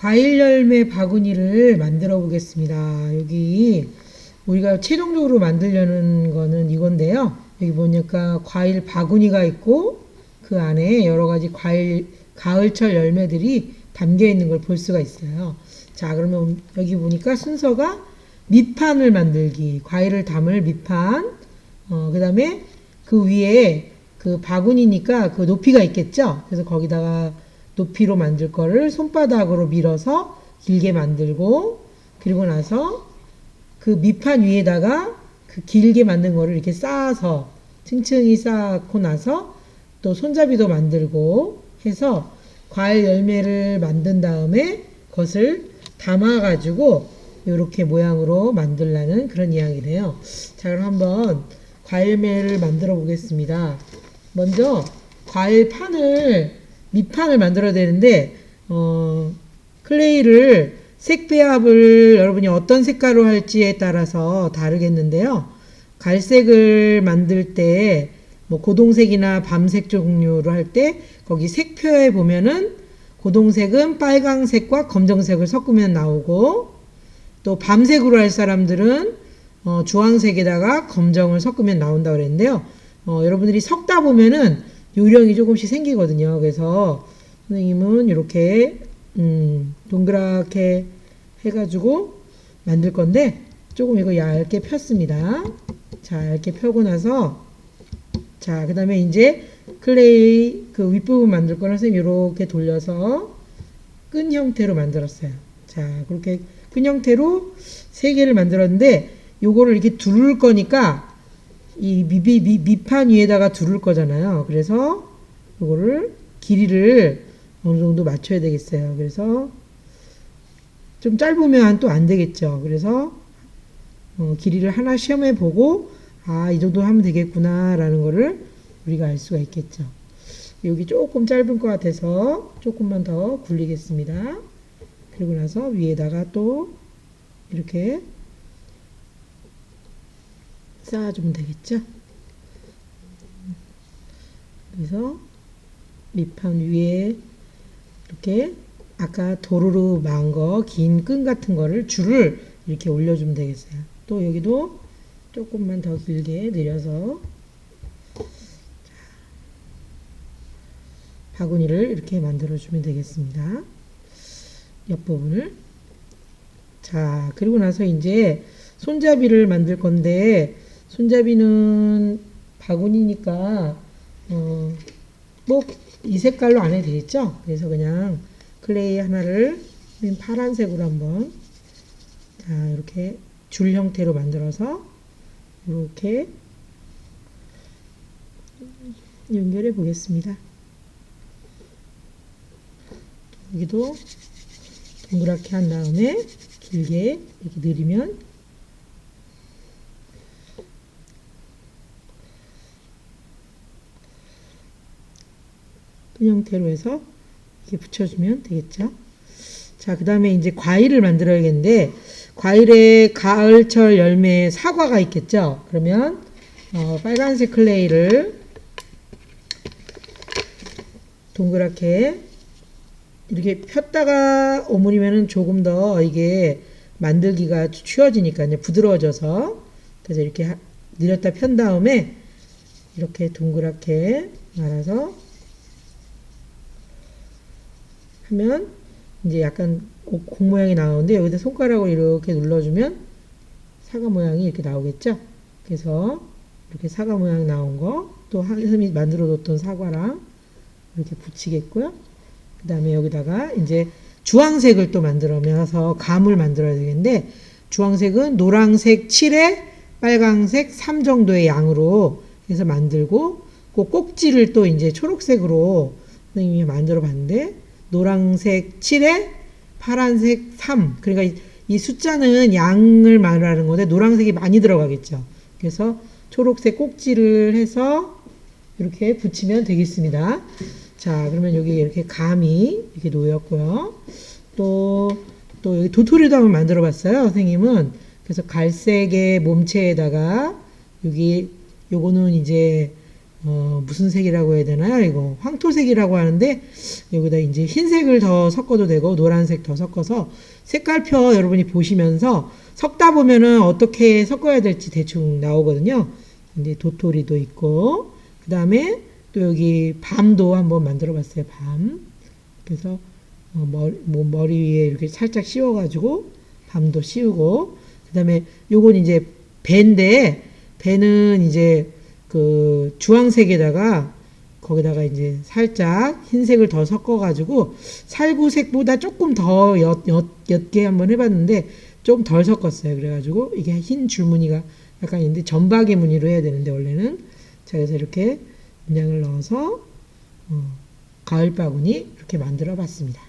과일 열매 바구니를 만들어 보겠습니다. 여기 우리가 최종적으로 만들려는 거는 이건데요. 여기 보니까 과일 바구니가 있고 그 안에 여러 가지 과일 가을철 열매들이 담겨 있는 걸 볼 수가 있어요. 자, 그러면 여기 보니까 순서가 밑판을 만들기, 과일을 담을 밑판, 어, 그 다음에 그 위에 그 바구니니까 그 높이가 있겠죠? 그래서 거기다가 높이로 만들 거를 손바닥으로 밀어서 길게 만들고, 그리고 나서 그 밑판 위에다가 그 길게 만든 거를 이렇게 쌓아서 층층이 쌓고 나서 또 손잡이도 만들고 해서 과일 열매를 만든 다음에 그것을 담아가지고 이렇게 모양으로 만들라는 그런 이야기래요. 자, 그럼 한번 과일 열매를 만들어 보겠습니다. 먼저 과일 판을 밑판을 만들어야 되는데 어, 클레이를 색 배합을 여러분이 어떤 색깔로 할지에 따라서 다르겠는데요. 갈색을 만들 때 뭐 고동색이나 밤색 종류로 할 때 거기 색표에 보면은 고동색은 빨강색과 검정색을 섞으면 나오고 또 밤색으로 할 사람들은 어, 주황색에다가 검정을 섞으면 나온다고 그랬는데요. 어, 여러분들이 섞다 보면은 요령이 조금씩 생기거든요. 그래서 선생님은 이렇게 음, 동그랗게 해가지고 만들 건데 조금 이거 얇게 폈습니다. 자, 얇게 펴고 나서 자, 그 다음에 이제 클레이 그 윗부분 만들 거는 선생님 이렇게 돌려서 끈 형태로 만들었어요. 자, 그렇게 끈 형태로 세 개를 만들었는데 요거를 이렇게 두를 거니까 이 미, 미, 미, 밑판 위에다가 두를 거잖아요. 그래서 요거를 길이를 어느 정도 맞춰야 되겠어요. 그래서 좀 짧으면 또 안 되겠죠. 그래서 어, 길이를 하나 시험해 보고 아, 이 정도 하면 되겠구나 라는 거를 우리가 알 수가 있겠죠. 여기 조금 짧은 것 같아서 조금만 더 굴리겠습니다. 그리고 나서 위에다가 또 이렇게 쌓아주면 되겠죠. 그래서 밑판 위에 이렇게 아까 도루루 만거긴 끈 같은 거를 줄을 이렇게 올려주면 되겠어요. 또 여기도 조금만 더 길게 늘려서 바구니를 이렇게 만들어 주면 되겠습니다. 옆부분을 자 그리고 나서 이제 손잡이를 만들 건데 손잡이는 바구니니까 어, 뭐이 색깔로 안 해도 되겠죠? 그래서 그냥 클레이 하나를 맨 파란색으로 한번 자 이렇게 줄 형태로 만들어서 이렇게 연결해 보겠습니다. 여기도 동그랗게 한 다음에 길게 이렇게 늘리면 끈 형태로 해서 이렇게 붙여주면 되겠죠. 자, 그 다음에 이제 과일을 만들어야겠는데, 과일에 가을철 열매 사과가 있겠죠. 그러면, 어, 빨간색 클레이를 동그랗게 이렇게 폈다가 오므리면은 조금 더 이게 만들기가 쉬워지니까 이제 부드러워져서 그래서 이렇게 하- 늘렸다 편 다음에 이렇게 동그랗게 말아서 하면 이제 약간 공- 공 모양이 나오는데 여기다 손가락으로 이렇게 눌러주면 사과 모양이 이렇게 나오겠죠. 그래서 이렇게 사과 모양 나온 거또 한샘이 만들어 뒀던 사과랑 이렇게 붙이겠고요. 그 다음에 여기다가 이제 주황색을 또 만들어면서 감을 만들어야 되겠는데 주황색은 노란색 7에 빨강색 3 정도의 양으로 해서 만들고 그 꼭지를 또 이제 초록색으로 선생님이 만들어 봤는데 노란색 7에 파란색 3 그러니까 이- 이 숫자는 양을 말하는 건데 노란색이 많이 들어가겠죠. 그래서 초록색 꼭지를 해서 이렇게 붙이면 되겠습니다. 자, 그러면 여기 이렇게 감이 이렇게 놓였고요. 또, 또 여기 도토리도 한번 만들어 봤어요, 선생님은. 그래서 갈색의 몸체에다가 여기, 요거는 이제 어, 무슨 색이라고 해야 되나요? 이거 황토색이라고 하는데 여기다 이제 흰색을 더 섞어도 되고 노란색 더 섞어서 색깔표 여러분이 보시면서 섞다 보면은 어떻게 섞어야 될지 대충 나오거든요. 이제 도토리도 있고 그 다음에 또 여기 밤도 한번 만들어 봤어요. 밤. 그래서 어, 머리, 뭐 머리 위에 이렇게 살짝 씌워가지고 밤도 씌우고 그 다음에 요건 이제 배인데 배는 이제 그 주황색에다가 거기다가 이제 살짝 흰색을 더 섞어가지고 살구색보다 조금 더 옅, 옅, 옅 게 한번 해봤는데 좀 덜 섞었어요. 그래가지고 이게 흰 줄무늬가 약간 있는데 점박이 무늬로 해야 되는데 원래는 자 그래서 이렇게 문양을 넣어서 어, 가을 바구니 이렇게 만들어 봤습니다.